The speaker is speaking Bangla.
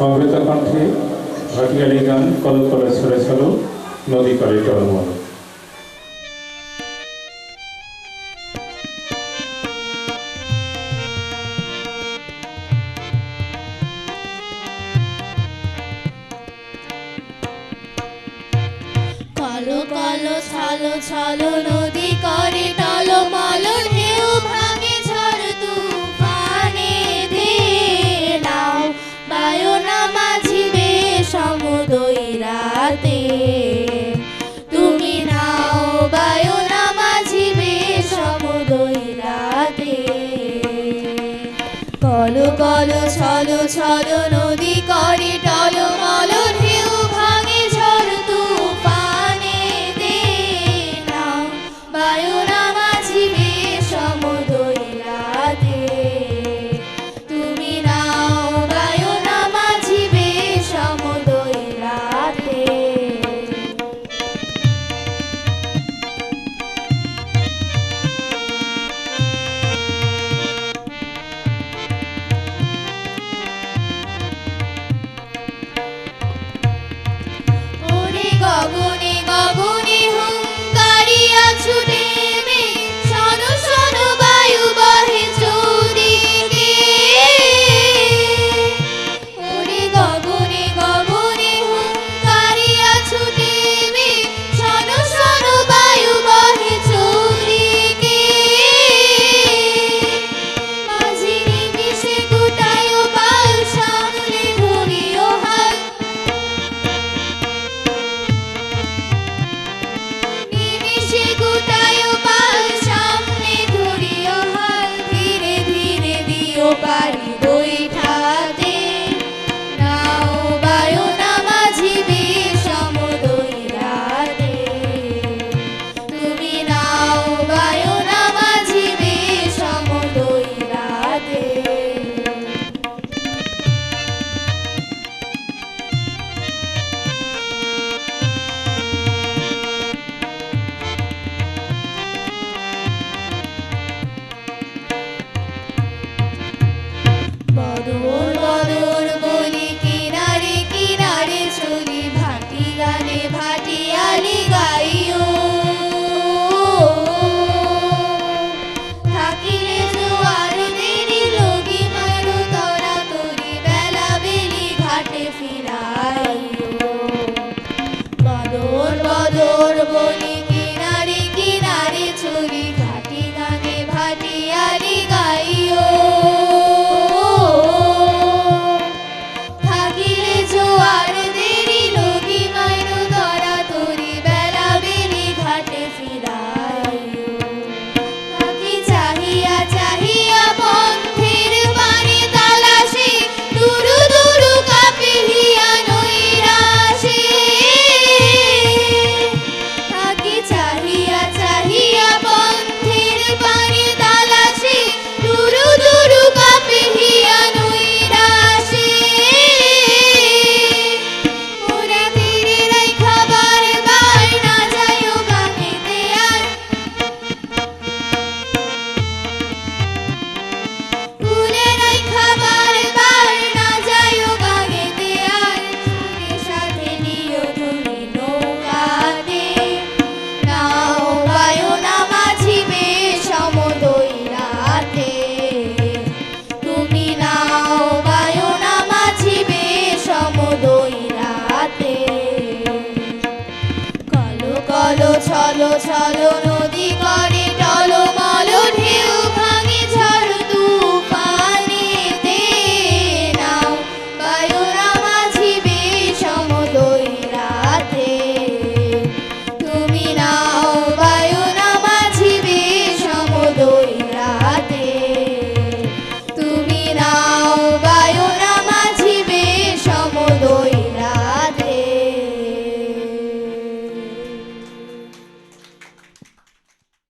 সমবেত কণ্ঠে ভাটিয়ালি গান কলকলে সরে সলো নদী করে টলমল কালো কালো ছালো ছালো নদী করে টলমল চলো চলো চলো নদী করে টলমলো ছাড়ো নদী নদী